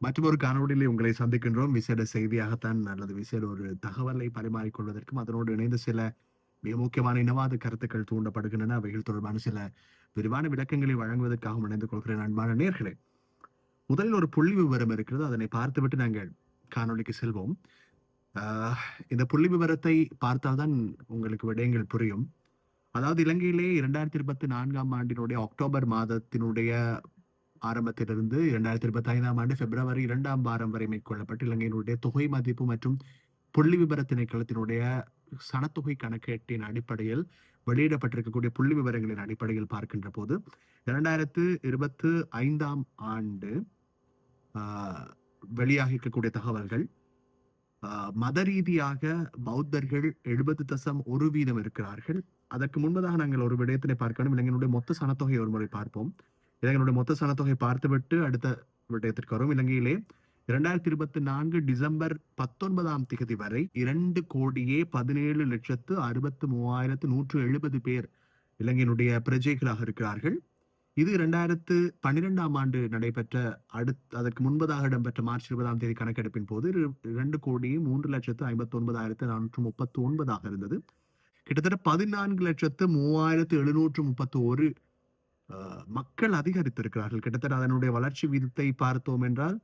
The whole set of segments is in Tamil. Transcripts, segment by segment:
மற்றும் ஒரு காணொலியிலே உங்களை சந்திக்கின்றோம். விசேட செய்தியாகத்தான் அல்லது விசேட ஒரு தகவலை பரிமாறிக்கொள்வதற்கும் அதனோடு இணைந்து சில மிக முக்கியமான இனவாத கருத்துக்கள் தூண்டப்படுகின்றன. அவைகள் தொடர்பான சில விரிவான விளக்கங்களை வழங்குவதற்காக இணைந்து கொள்கிறேன் அன்பான நேர்களே. முதலில் ஒரு புள்ளி விவரம் இருக்கிறது. அதனை பார்த்துவிட்டு நாங்கள் காணொளிக்கு செல்வோம். ஆஹ் இந்த புள்ளி விவரத்தை பார்த்தால்தான் உங்களுக்கு விடயங்கள் புரியும். அதாவது இலங்கையிலே இரண்டாயிரத்தி இருபத்தி நான்காம் ஆண்டினுடைய அக்டோபர் மாதத்தினுடைய ஆரம்பத்திலிருந்து இரண்டாயிரத்தி இருபத்தி ஐந்தாம் ஆண்டு பிப்ரவரி இரண்டாம் வாரம் வரை மேற்கொள்ளப்பட்டு இலங்கையினுடைய தொகை மதிப்பு மற்றும் புள்ளி விபர திணைக்களத்தினுடைய சனத்தொகை கணக்கீட்டின் அடிப்படையில் வெளியிடப்பட்டிருக்கக்கூடிய புள்ளி விவரங்களின் அடிப்படையில் பார்க்கின்ற போது இரண்டாயிரத்து இருபத்து ஐந்தாம் ஆண்டு வெளியாக இருக்கக்கூடிய தகவல்கள் மத ரீதியாக பௌத்தர்கள் எழுபது தசம் ஒரு வீதம் இருக்கிறார்கள். அதற்கு முன்பதாக நாங்கள் ஒரு விடயத்தினை பார்க்கணும். இலங்கையினுடைய மொத்த சனத்தொகை ஒரு முறை பார்ப்போம். இலங்கையினுடைய மொத்த சனத்தொகை பார்த்துவிட்டு அடுத்த விடயத்திற்கு வரும் இலங்கையிலே இரண்டாயிரத்தி இருபத்தி நான்கு டிசம்பர் பத்தொன்பதாம் திகதி வரை இரண்டு கோடியே பதினேழு லட்சத்து அறுபத்து மூவாயிரத்து நூற்று எழுபது பேர் இலங்கையினுடைய பிரஜைகளாக இருக்கிறார்கள். இது இரண்டாயிரத்து பன்னிரெண்டாம் ஆண்டு நடைபெற்ற அடுத்து அதற்கு முன்பதாக இடம்பெற்ற மார்ச் இருபதாம் தேதி கணக்கெடுப்பின் போது இரண்டு கோடியே மூன்று லட்சத்து ஐம்பத்தி ஒன்பதாயிரத்து நானூற்று முப்பத்தி ஒன்பதாக இருந்தது. கிட்டத்தட்ட பதினான்கு லட்சத்து மூவாயிரத்து எழுநூற்று முப்பத்தி ஒரு மக்கள் அதிகரித்திருக்கிறார்கள். கிட்டத்தட்ட அதனுடைய வளர்ச்சி வீதத்தை பார்த்தோம் என்றால்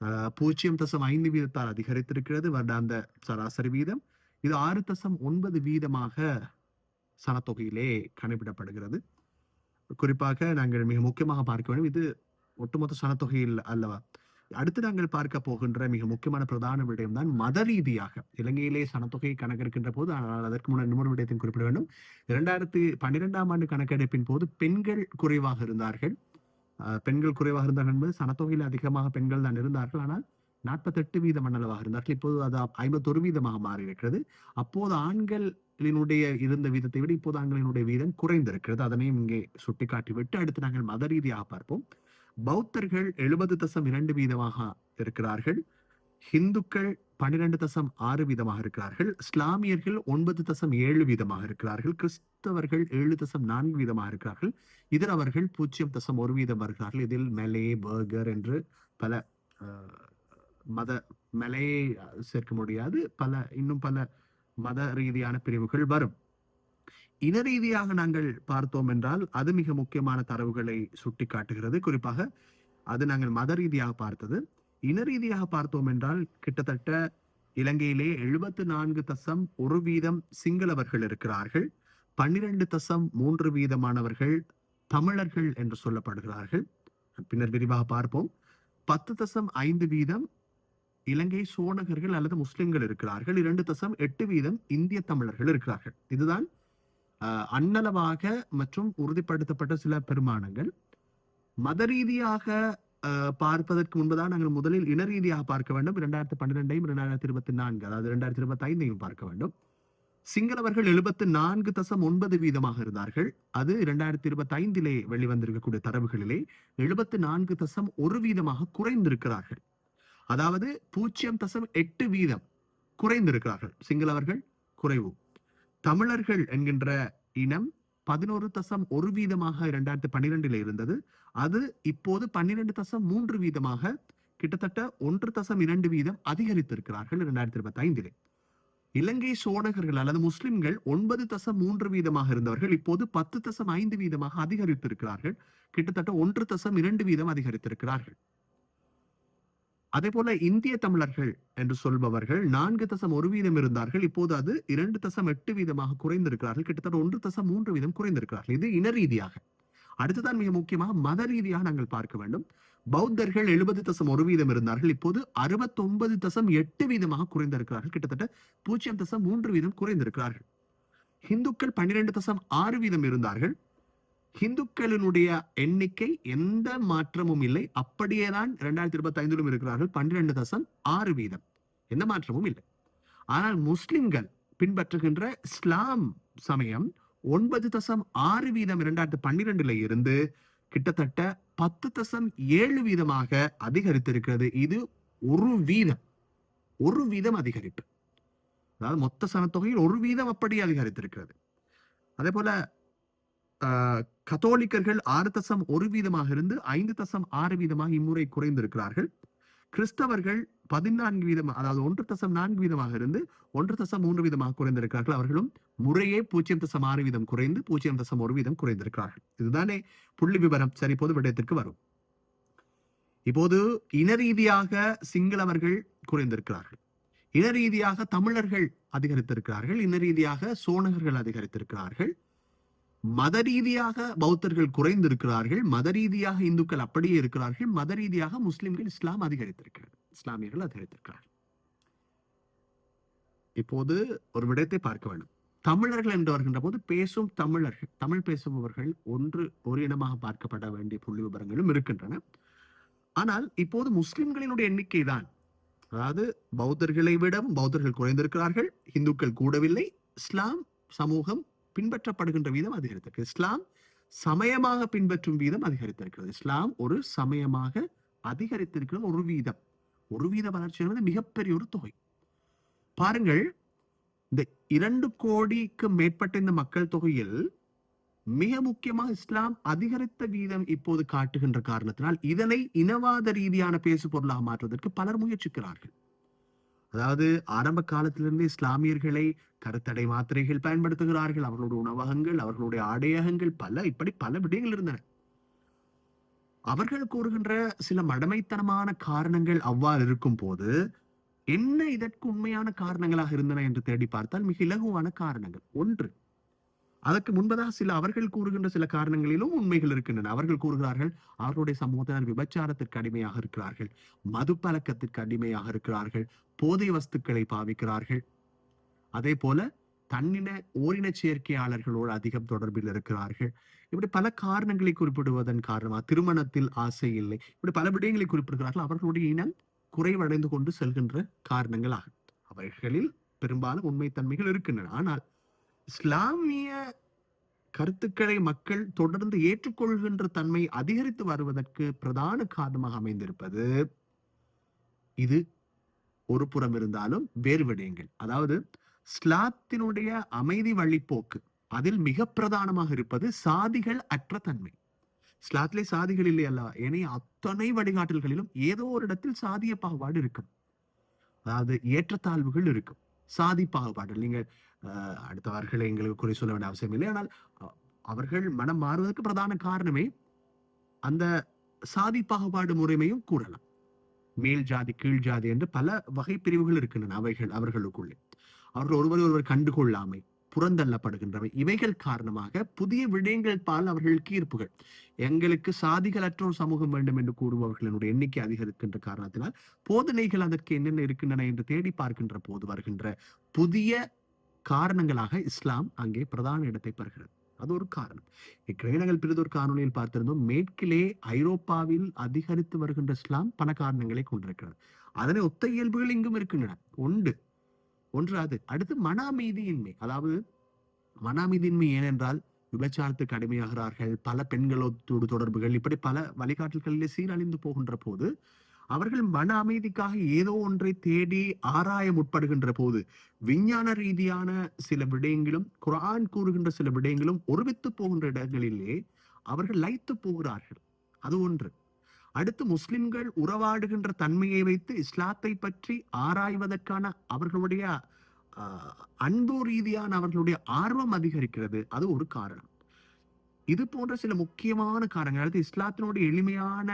அஹ், பூஜ்ஜியம் தசம் ஐந்து வீதத்தால் அதிகரித்திருக்கிறது. வருடாந்த சராசரி வீதம். இது ஆறு தசம் ஒன்பது வீதமாக சனத்தொகையிலே கணிப்பிடப்படுகிறது குறிப்பாக நாங்கள் மிக முக்கியமாக பார்க்க வேண்டும். இது ஒட்டுமொத்த சனத்தொகையில் அல்லவா? அடுத்து நாங்கள் பார்க்க போகின்ற மிக முக்கியமான பிரதான விடயம் தான் மத ரீதியாக. இலங்கையிலே சனத்தொகை கணக்கெடுக்கின்ற போது ஆனால் அதற்கு முன்னர் இன்னொரு விடயத்தையும் குறிப்பிட வேண்டும். இரண்டாயிரத்தி பன்னிரெண்டாம் ஆண்டு கணக்கெடுப்பின் போது பெண்கள் குறைவாக இருந்தார்கள். பெண்கள் குறைவாக இருந்தார்கள் என்பது சனத்தொகையில் அதிகமாக பெண்கள் தான் இருந்தார்கள். ஆனால் நாற்பத்தெட்டு வீத மண்டலமாக இருந்தார்கள். இப்போது அது ஐம்பத்தொரு வீதமாக மாறியிருக்கிறது. அப்போது ஆண்களினுடைய இருந்த வீதத்தை விட இப்போது ஆண்களினுடைய வீதம் குறைந்திருக்கிறது. அதனையும் இங்கே சுட்டிக்காட்டிவிட்டு அடுத்து நாங்கள் மத ரீதியாக பார்ப்போம். பௌத்தர்கள் எழுபது தசம் இரண்டு வீதமாக இருக்கிறார்கள். ஹிந்துக்கள் பன்னிரண்டு தசம் ஆறு வீதமாக இருக்கிறார்கள். இஸ்லாமியர்கள் ஒன்பது தசம் ஏழு வீதமாக இருக்கிறார்கள். கிறிஸ்தவர்கள் ஏழு தசம் நான்கு வீதமாக இருக்கிறார்கள். இதில் அவர்கள் பூஜ்ஜியம் தசம் ஒரு வீதம் வருகிறார்கள். இதில் மெலே பர்கர் என்று பல மத மெலையை சேர்க்க முடியாது. பல இன்னும் பல மத ரீதியான பிரிவுகள் வரும். இன ரீதியாக நாங்கள் பார்த்தோம் என்றால் அது மிக முக்கியமான தரவுகளை சுட்டி காட்டுகிறது குறிப்பாக அது நாங்கள் மத ரீதியாக பார்த்தது. இன ரீதியாக பார்த்தோம் என்றால் கிட்டத்தட்ட இலங்கையிலே எழுபத்து நான்கு தசம் ஒரு வீதம் சிங்களவர்கள் இருக்கிறார்கள். பன்னிரண்டு தசம் மூன்று வீதமானவர்கள் தமிழர்கள் என்று சொல்லப்படுகிறார்கள். பின்னர் விரிவாக பார்ப்போம். பத்து தசம் ஐந்து வீதம் இலங்கை சோனகர்கள் அல்லது முஸ்லிம்கள் இருக்கிறார்கள். இரண்டு தசம் எட்டு வீதம் இந்திய தமிழர்கள் இருக்கிறார்கள். இதுதான் அன்னளவாக மற்றும் உறுதிப்படுத்தப்பட்ட சில பெருமானங்கள். மத ரீதியாக பார்ப்பதற்கு முன்பதாக நாங்கள் முதலில் இன ரீதியாக பார்க்க வேண்டும். இரண்டாயிரத்தி பன்னிரெண்டையும் இரண்டாயிரத்தி இருபத்தி நான்கு அதாவது இரண்டாயிரத்தி இருபத்தி ஐந்தையும் பார்க்க வேண்டும். சிங்களவர்கள் எழுபத்து நான்கு தசம் ஒன்பது வீதமாக இருந்தார்கள். அது இரண்டாயிரத்தி இருபத்தி ஐந்திலே வெளிவந்திருக்கக்கூடிய தரவுகளிலே எழுபத்து நான்கு தசம் ஒரு வீதமாக குறைந்திருக்கிறார்கள். அதாவது பூஜ்ஜியம் தசம் எட்டு வீதம் குறைந்திருக்கிறார்கள். சிங்களவர்கள் குறைவு. தமிழர்கள் என்கின்ற இனம் பதினோரு தசம் ஒரு வீதமாக இரண்டாயிரத்தி பன்னிரெண்டுல இருந்தது. அது இப்போது பன்னிரெண்டு தசம் மூன்று வீதமாக கிட்டத்தட்ட ஒன்று தசம் இரண்டு வீதம் அதிகரித்திருக்கிறார்கள் இரண்டாயிரத்தி இருபத்தி ஐந்திலே இலங்கை சோழகர்கள் அல்லது முஸ்லிம்கள் ஒன்பது தசம் மூன்று வீதமாக இருந்தவர்கள் இப்போது பத்து தசம் ஐந்து வீதமாக அதிகரித்திருக்கிறார்கள். கிட்டத்தட்ட ஒன்று தசம் இரண்டு வீதம் அதிகரித்திருக்கிறார்கள். அதே போல இந்திய தமிழர்கள் என்று சொல்பவர்கள் நான்கு தசம் ஒரு வீதம் இருந்தார்கள். இப்போது அது இரண்டு தசம் எட்டு வீதமாக குறைந்திருக்கிறார்கள். கிட்டத்தட்ட ஒன்று தசம் மூன்று வீதம் குறைந்திருக்கிறார்கள். இது இன ரீதியாக. அடுத்துதான் மிக முக்கியமாக மத ரீதியாக நாங்கள் பார்க்க வேண்டும். பௌத்தர்கள் எழுபது தசம் ஒரு வீதம் இருந்தார்கள். இப்போது அறுபத்தொன்பது தசம் எட்டு வீதமாக குறைந்திருக்கிறார்கள். கிட்டத்தட்ட பூஜ்ஜியம் தசம் மூன்று வீதம் குறைந்திருக்கிறார்கள். இந்துக்கள் பன்னிரண்டு தசம் ஆறு வீதம் இருந்தார்கள். இந்துக்களினுடைய எண்ணிக்கை எந்த மாற்றமும் இல்லை. அப்படியே தான் இரண்டாயிரத்தி இருபத்தி ஐந்திலும் இருக்கிறார்கள். பன்னிரண்டு தசம் ஆறு வீதம். எந்த மாற்றமும் இல்லை. ஆனால் முஸ்லிம்கள் பின்பற்றுகின்ற இஸ்லாம் சமயம் ஒன்பது தசம் ஆறு வீதம் இரண்டாயிரத்தி பன்னிரெண்டுல இருந்து கிட்டத்தட்ட பத்து தசம் ஏழு வீதமாக அதிகரித்திருக்கிறது. இது ஒரு வீதம். ஒரு வீதம் அதிகரிப்பு. அதாவது மொத்த சனத்தொகையில் ஒரு வீதம் அப்படி அதிகரித்திருக்கிறது. அதே போல கத்தோலிக்கர்கள் ஆறு தசம் ஒரு வீதமாக இருந்து ஐந்து தசம் ஆறு வீதமாக இம்முறை குறைந்திருக்கிறார்கள். கிறிஸ்தவர்கள் பதினான்கு வீதம் அதாவது ஒன்று தசம் நான்கு வீதமாக இருந்து ஒன்று தசம் மூன்று வீதமாக குறைந்திருக்கிறார்கள். அவர்களும் முறையே பூஜ்ஜியம் தசம் ஆறு வீதம் குறைந்து பூஜ்ஜியம் தசம் ஒரு வீதம் குறைந்திருக்கிறார்கள். இதுதானே புள்ளி விவரம். சரி இப்போது விடயத்திற்கு வரும். இப்போது இன ரீதியாக சிங்களவர்கள் குறைந்திருக்கிறார்கள். இன ரீதியாக தமிழர்கள் அதிகரித்திருக்கிறார்கள். இன ரீதியாக சோனகர்கள் அதிகரித்திருக்கிறார்கள். மத ரீதியாக பௌத்தர்கள் குறைந்திருக்கிறார்கள் மத ரீதியாக இந்துக்கள் அப்படியே இருக்கிறார்கள் மத ரீதியாக முஸ்லிம்கள் இஸ்லாம் அதிகரித்திருக்கிறது இஸ்லாமியர்கள் அதிகரித்திருக்கிறார்கள் இப்போது ஒரு விடயத்தை பார்க்க வேண்டும். தமிழர்கள் என்று வருகின்ற போது பேசும் தமிழர்கள் தமிழ் பேசுபவர்கள் ஒன்று ஒரு இனமாக பார்க்கப்பட வேண்டிய புள்ளி விவரங்களும் இருக்கின்றன. ஆனால் இப்போது முஸ்லிம்களினுடைய எண்ணிக்கை தான். அதாவது பௌத்தர்களை விடவும் பௌத்தர்கள் குறைந்திருக்கிறார்கள் இந்துக்கள் கூடவில்லை இஸ்லாம் சமூகம் பின்பற்றப்படுகின்ற வீதம் அதிகரித்திருக்கு. இஸ்லாம் சமயமாக பின்பற்றும் வீதம் அதிகரித்திருக்கிறது. இஸ்லாம் ஒரு சமயமாக அதிகரித்திருக்கிறது ஒரு வீதம். ஒரு வீத வளர்ச்சி என்பது மிகப்பெரிய ஒரு தொகை. பாருங்கள் இந்த இரண்டு கோடிக்கு மேற்பட்ட இந்த மக்கள் தொகையில் மிக முக்கியமாக இஸ்லாம் அதிகரித்த வீதம் இப்போது காட்டுகின்ற காரணத்தினால் இதனை இனவாத ரீதியான பேசு பொருளாக மாற்றுவதற்கு பலர் முயற்சிக்கிறார்கள். அதாவது ஆரம்ப காலத்திலிருந்து இஸ்லாமியர்களை கருத்தடை மாத்திரைகள் பயன்படுத்துகிறார்கள். அவர்களுடைய உணவகங்கள் அவர்களுடைய ஆடையகங்கள் பல இப்படி பல விடயங்கள் இருந்தன. அவர்கள் கூறுகின்ற சில மடமைத்தனமான காரணங்கள் அவ்வாறு இருக்கும் போது என்ன இதற்கு உண்மையான காரணங்களாக இருந்தன என்று தேடி பார்த்தால் மிக இலகுவான காரணங்கள். ஒன்று அதற்கு முன்பதாக சில அவர்கள் கூறுகின்ற சில காரணங்களிலும் உண்மைகள் இருக்கின்றன. அவர்கள் கூறுகிறார்கள் அவர்களுடைய சமூகத்தினர் விபச்சாரத்திற்கு அடிமையாக இருக்கிறார்கள் மது பழக்கத்திற்கு அடிமையாக இருக்கிறார்கள் போதை வஸ்துக்களை பாவிக்கிறார்கள். அதே போல தன்னின ஓரின சேர்க்கையாளர்களோடு அதிகம் தொடர்பில் இருக்கிறார்கள். இப்படி பல காரணங்களை குறிப்பிடுவதன் காரணமாக திருமணத்தில் ஆசை இல்லை. இப்படி பல விடயங்களை குறிப்பிடுகிறார்கள். அவர்களுடைய இனம் குறைவடைந்து கொண்டு செல்கின்ற காரணங்களாகும். அவர்களில் பெரும்பாலும் உண்மைத்தன்மைகள் இருக்கின்றன. ஆனால் இஸ்லாமிய கருத்துக்களை மக்கள் தொடர்ந்து ஏற்றுக்கொள்கின்ற தன்மை அதிகரித்து வருவதற்கு பிரதான காரணமாக அமைந்திருப்பது இது ஒரு புறம் இருந்தாலும் வேறு விடயங்கள். அதாவது ஸ்லாத்தினுடைய அமைதி வழிப்போக்கு அதில் மிக பிரதானமாக இருப்பது சாதிகள் அற்ற தன்மை. ஸ்லாத்திலே சாதிகள் இல்லை அல்லவா ஏனைய அத்தனை வழிகாட்டல்களிலும் ஏதோ ஒரு இடத்தில் சாதிய பாகுபாடு இருக்கும். அதாவது ஏற்றத்தாழ்வுகள் இருக்கும். சாதி பாகுபாடு நீங்கள் அடுத்தவர்களை எங்களுக்கு குறை சொல்ல வேண்டிய அவசியம் இல்லை. ஆனால் அவர்கள் மனம் மாறுவதற்கு பிரதான காரணமே அந்த சாதி பாகுபாடு முறைமையும் கூடலாம் மேல் ஜாதி கீழ் ஜாதி என்று பல வகை பிரிவுகள் இருக்கின்றன அவைகள் அவர்களுக்குள்ளே. அவர்கள் ஒருவர் ஒருவர் கண்டுகொள்ளாமை புறந்தள்ளப்படுகின்றவை இவைகள் காரணமாக புதிய விடயங்கள் பால் அவர்களுக்கு ஈர்ப்புகள் எங்களுக்கு சாதிகளற்ற ஒரு சமூகம் வேண்டும் என்று கூறுபவர்களினுடைய எண்ணிக்கை அதிகரிக்கின்ற காரணத்தினால் போதனைகள் அதற்கு என்னென்ன இருக்கின்றன என்று தேடி பார்க்கின்ற போது வருகின்ற புதிய காரணங்களாக இஸ்லாம் அங்கே பிரதான இடத்தை பெறுகிறது. அது ஒரு காரணம். ஏற்கனவே நாங்கள் பிறிதொரு காணொலியில் பார்த்திருந்தோம் மேற்கிலே ஐரோப்பாவில் அதிகரித்து வருகின்ற இஸ்லாம் பல காரணங்களை கொண்டிருக்கிறது. அதனை ஒத்த இயல்புகள் இங்கும் இருக்கின்றன. உண்டு ஒன்று அது. அடுத்து மன அமைதியின்மை அதாவது மன அமைதியின்மை ஏனென்றால் விபச்சாரத்துக்கு அடிமையாகிறார்கள் பல பெண்களோடு தொடர்புகள் இப்படி பல வழிகாட்டல்களிலே சீரழிந்து போகின்ற போது அவர்கள் மன அமைதிக்காக ஏதோ ஒன்றை தேடி ஆராய முற்படுகின்ற போது விஞ்ஞான ரீதியான சில விடயங்களும் குரான் கூறுகின்ற சில விடயங்களும் ஒருமித்து போகின்ற இடங்களிலே அவர்கள் லைத்து போகிறார்கள். அது ஒன்று. அடுத்து முஸ்லிம்கள் உறவாடுகின்ற தன்மையை வைத்து இஸ்லாத்தை பற்றி ஆராய்வதற்கான அவர்களுடைய அன்பு ரீதியான அவர்களுடைய ஆர்வம் அதிகரிக்கிறது. அது ஒரு காரணம். இது போன்ற சில முக்கியமான காரணங்கள் அடுத்து இஸ்லாத்தினுடைய எளிமையான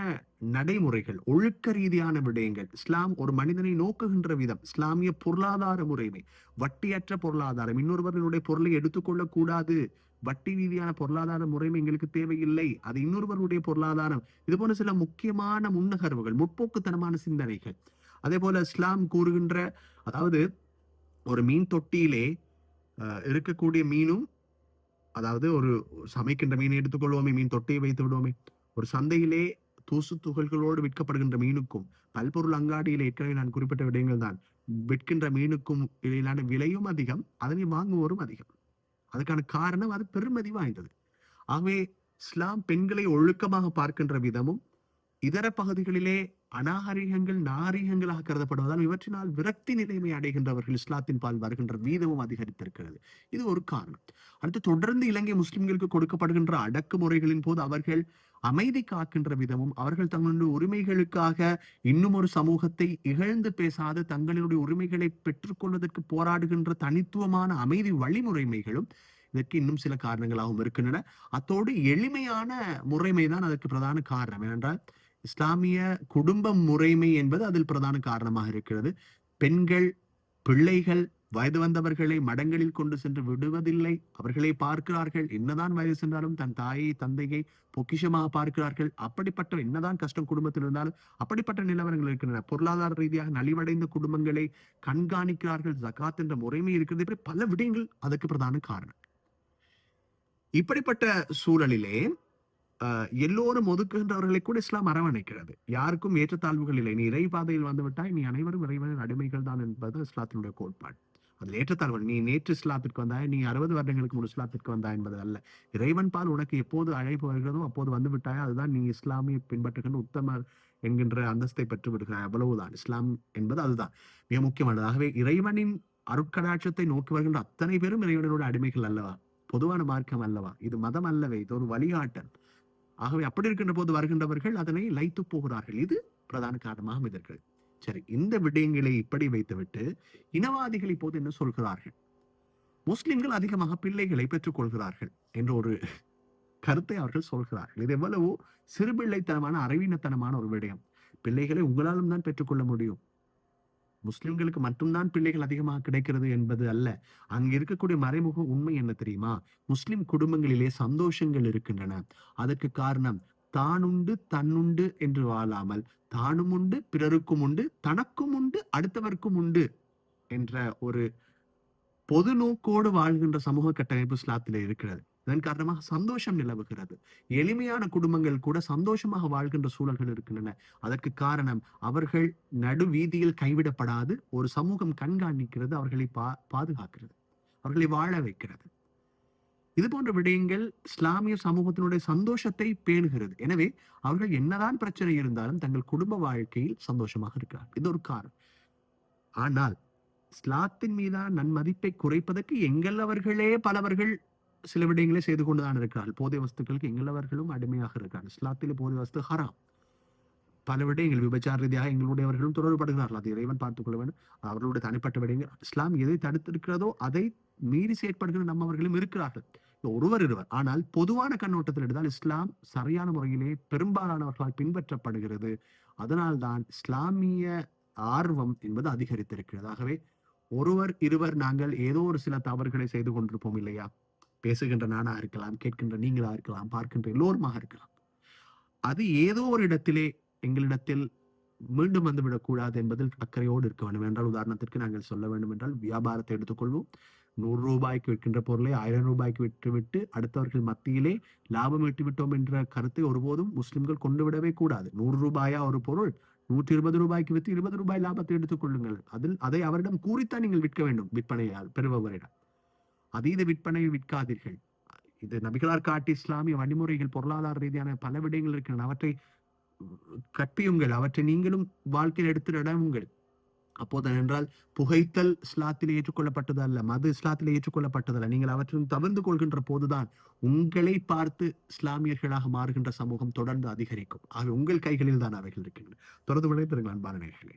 நடைமுறைகள் ஒழுக்க ரீதியான விடயங்கள் இஸ்லாம் ஒரு மனிதனை நோக்குகின்ற விதம் இஸ்லாமிய பொருளாதார முறைமை வட்டியற்ற பொருளாதாரம் இன்னொருவர்களுடைய பொருளை எடுத்துக்கொள்ள கூடாது வட்டி ரீதியான பொருளாதார முறைமை எங்களுக்கு தேவையில்லை அது இன்னொருவருடைய பொருளாதாரம். இது போன்ற சில முக்கியமான முன்னகர்வுகள் முற்போக்குத்தனமான சிந்தனைகள். அதே போல இஸ்லாம் கூறுகின்ற அதாவது ஒரு மீன் தொட்டியிலே இருக்கக்கூடிய மீனும் அதாவது ஒரு சமைக்கின்ற மீனை எடுத்துக்கொள்வோமே மீன் தொட்டியை வைத்து விடுவோமே. ஒரு சந்தையிலே தூசு துகள்களோடு விற்கப்படுகின்ற மீனுக்கும் பல்பொருள் அங்காடியில் ஏற்கனவே நான் குறிப்பிட்ட விடயங்கள் தான் விற்கின்ற மீனுக்கும் இடையிலான விலையும் அதிகம் அதனை வாங்குவோரும் அதிகம். அதுக்கான காரணம் அது பெருமதி வாய்ந்தது. ஆகவே இஸ்லாம் பெண்களை ஒழுக்கமாக பார்க்கின்ற விதமும் இதர பகுதிகளிலே அநாகரிகங்கள் நாகரிகங்களாக கருதப்படுவதால் இவற்றினால் விரக்தி நிலைமை அடைகின்றவர்கள் இஸ்லாத்தின் பால் வருகின்ற வீதமும் அதிகரித்திருக்கிறது. இது ஒரு காரணம். அடுத்து தொடர்ந்து இலங்கை முஸ்லிம்களுக்கு கொடுக்கப்படுகின்ற அடக்குமுறைகளின் போது அவர்கள் அமைதி காக்கின்ற விதமும் அவர்கள் தங்களுடைய உரிமைகளுக்காக இன்னும் ஒரு சமூகத்தை இகழ்ந்து பேசாது தங்களுடைய உரிமைகளை பெற்றுக்கொள்வதற்கு போராடுகின்ற தனித்துவமான அமைதி வழிமுறைமைகளும் இதற்கு இன்னும் சில காரணங்களாகவும் இருக்கின்றன. அத்தோடு எளிமையான முறைமை தான் அதற்கு பிரதான காரணம். ஏனென்றால் இஸ்லாமிய குடும்ப முறைமை என்பது அதில் பிரதான காரணமாக இருக்கிறது. பெண்கள் பிள்ளைகள் வயது வந்தவர்களை மடங்களில் கொண்டு சென்று விடுவதில்லை. அவர்களை பார்க்கிறார்கள். என்னதான் வயது சென்றாலும் தன் தாயை தந்தையை பொக்கிஷமாக பார்க்கிறார்கள். அப்படிப்பட்ட என்னதான் கஷ்டம் குடும்பத்தில் இருந்தாலும் அப்படிப்பட்ட நிலவரங்கள் இருக்கின்றன. பொருளாதார ரீதியாக நலிவடைந்த குடும்பங்களை கண்காணிக்கிறார்கள். ஜகாத் என்ற முறைமை இருக்கிறது. இப்படி பல விடயங்கள் அதற்கு பிரதான காரணம். இப்படிப்பட்ட சூழலிலே எல்லோரும் ஒதுக்குகின்றவர்களை கூட இஸ்லாம் அரவணைக்கிறது. யாருக்கும் ஏற்றத்தாழ்வுகள் இல்லை. நீ இறைபாதையில் வந்துவிட்டாய். நீ அனைவரும் இறைவனின் அடிமைகள் தான் என்பது இஸ்லாத்தினுடைய கோட்பாடு. அதில் ஏற்றத்தாழ்வு நீ நேற்று இஸ்லாத்திற்கு வந்தாய். நீ அறுபது வருடங்களுக்கு முன் இஸ்லாத்திற்கு வந்தாய் என்பது அல்ல. இறைவன் பால் உனக்கு எப்போது அழைப்பு வருகிறதோ அப்போது வந்து விட்டாய். அதுதான் நீ இஸ்லாமிய பின்பற்றுகின்ற உத்தமர் என்கின்ற அந்தஸ்தை பெற்று விடுகிறாய். அவ்வளவுதான். இஸ்லாம் என்பது அதுதான். மிக முக்கியமானது. ஆகவே இறைவனின் அருட்கடாட்சத்தை நோக்கி வருகின்ற அத்தனை பேரும் இறைவனோட அடிமைகள் அல்லவா? பொதுவான மார்க்கம் அல்லவா? இது மதம் அல்லவே. இது ஒரு வழிகாட்டல். ஆகவே அப்படி இருக்கின்ற போது வருகின்றவர்கள் அதனை லைத்து போகிறார்கள். இது பிரதான காரணமாக இதற்கு. சரி இந்த விடயங்களை இப்படி வைத்துவிட்டு இனவாதிகள் இப்போது என்ன சொல்கிறார்கள்? முஸ்லிம்கள் அதிகமாக பிள்ளைகளை பெற்றுக் கொள்கிறார்கள் என்ற ஒரு கருத்தை அவர்கள் சொல்கிறார்கள். இது எவ்வளவோ சிறுபிள்ளைத்தனமான அறிவீனத்தனமான ஒரு விடயம். பிள்ளைகளை உங்களாலும் தான் பெற்றுக்கொள்ள முடியும். முஸ்லிம்களுக்கு மட்டும்தான் பிள்ளைகள் அதிகமாக கிடைக்கிறது என்பது அல்ல. அங்க இருக்கக்கூடிய மறைமுக உண்மை என்ன தெரியுமா? முஸ்லிம் குடும்பங்களிலே சந்தோஷங்கள் இருக்கின்றன. அதற்கு காரணம் தானுண்டு தன்னுண்டு என்று வாழாமல் தானும் உண்டு பிறருக்கும் உண்டு தனக்கும் உண்டு அடுத்தவர்க்கும் உண்டு என்ற ஒரு பொது நோக்கோடு வாழ்கின்ற சமூக கட்டமைப்பு இஸ்லாத்தில் இருக்கிறது. இதன் காரணமாக சந்தோஷம் நிலவுகிறது. எளிமையான குடும்பங்கள் கூட சந்தோஷமாக வாழ்கின்ற சூழல்கள் இருக்கின்றன. அதற்கு காரணம் அவர்கள் நடு வீதியில் கைவிடப்படாது ஒரு சமூகம் கண்காணிக்கிறது அவர்களை பா பாதுகாக்கிறது அவர்களை வாழ வைக்கிறது. இது போன்ற விடயங்கள் இஸ்லாமிய சமூகத்தினுடைய சந்தோஷத்தை பேணுகிறது. எனவே அவர்கள் என்னதான் பிரச்சனை இருந்தாலும் தங்கள் குடும்ப வாழ்க்கையில் சந்தோஷமாக இருக்கிறார் இது ஒரு காரணம். ஆனால் இஸ்லாத்தின் மீதான நன்மதிப்பை குறைப்பதற்கு எங்கள் அவர்களே பலவர்கள் சில விடயங்களை செய்து கொண்டுதான் இருக்கிறார்கள் போதை வஸ்துக்களுக்கு எங்களவர்களும் அடிமையாக இருக்கிறார்கள் இஸ்லாத்தில் போதை வஸ்து ஹராம். பல விடயங்கள் விபச்சார ரீதியாக எங்களுடையவர்களும் தொடர்படுகிறார்கள் அது இறைவன் பார்த்துக் கொள்ள வேண்டும். அவர்களுடைய தனிப்பட்ட விடயங்கள் இஸ்லாம் எதை தடுத்திருக்கிறதோ அதை மீறி செயற்படுகிற நம்மவர்களும் இருக்கிறார்கள். ஒருவர் இருவர். ஆனால் பொதுவான கண்ணோட்டத்தில் எடுத்தால் இஸ்லாம் சரியான முறையிலே பெரும்பாலானவர்களால் பின்பற்றப்படுகிறது. அதனால்தான் இஸ்லாமிய ஆர்வம் என்பது அதிகரித்திருக்கிறது. ஆகவே ஒருவர் இருவர் நாங்கள் ஏதோ ஒரு சில தவறுகளை செய்து கொண்டிருப்போம் இல்லையா? பேசுகின்ற நானா இருக்கலாம் கேட்கின்ற நீங்களா இருக்கலாம் பார்க்கின்ற எல்லோருமாக இருக்கலாம். அது ஏதோ ஒரு இடத்திலே எங்களிடத்தில் மீண்டும் வந்துவிடக்கூடாது என்பதில் அக்கறையோடு இருக்க வேண்டும். என்றால் உதாரணத்திற்கு நாங்கள் சொல்ல வேண்டும் என்றால் வியாபாரத்தை எடுத்துக்கொள்வோம். நூறு ரூபாய்க்கு விற்கின்ற பொருளை ஆயிரம் ரூபாய்க்கு விற்றுவிட்டு அடுத்தவர்கள் மத்தியிலே லாபம் விட்டுவிட்டோம் என்ற கருத்தை ஒருபோதும் முஸ்லிம்கள் கொண்டு விடவே கூடாது. நூறு ரூபாயா ஒரு பொருள் நூற்றி இருபது ரூபாய்க்கு விற்று இருபது ரூபாய் லாபத்தை எடுத்துக் கொள்ளுங்கள். அதில் அதை அவரிடம் கூறித்தான் நீங்கள் விற்க வேண்டும் விற்பனையால் பெறுபவரிடம். அதீத விற்பனை விற்காதீர்கள். இது நபிகளார் காட்டி இஸ்லாமிய வழிமுறைகள் பொருளாதார ரீதியான பல விடயங்கள் இருக்கின்றன. அவற்றை கற்பியுங்கள் அவற்றை நீங்களும் வாழ்க்கையில் எடுத்து நடவுங்கள் அப்போது என்றால் புகைத்தல் இஸ்லாத்தில் ஏற்றுக்கொள்ளப்பட்டது அல்ல மது இஸ்லாத்தில் ஏற்றுக்கொள்ளப்பட்டதல்ல. நீங்கள் அவற்றிலும் தவிர்ந்து கொள்கின்ற போதுதான் உங்களை பார்த்து இஸ்லாமியர்களாக மாறுகின்ற சமூகம் தொடர்ந்து அதிகரிக்கும். ஆக உங்கள் கைகளில் தான் அவைகள் இருக்கின்றன. தொடர்ந்து விளைத்திருங்கள் அன்பான நேயர்களே.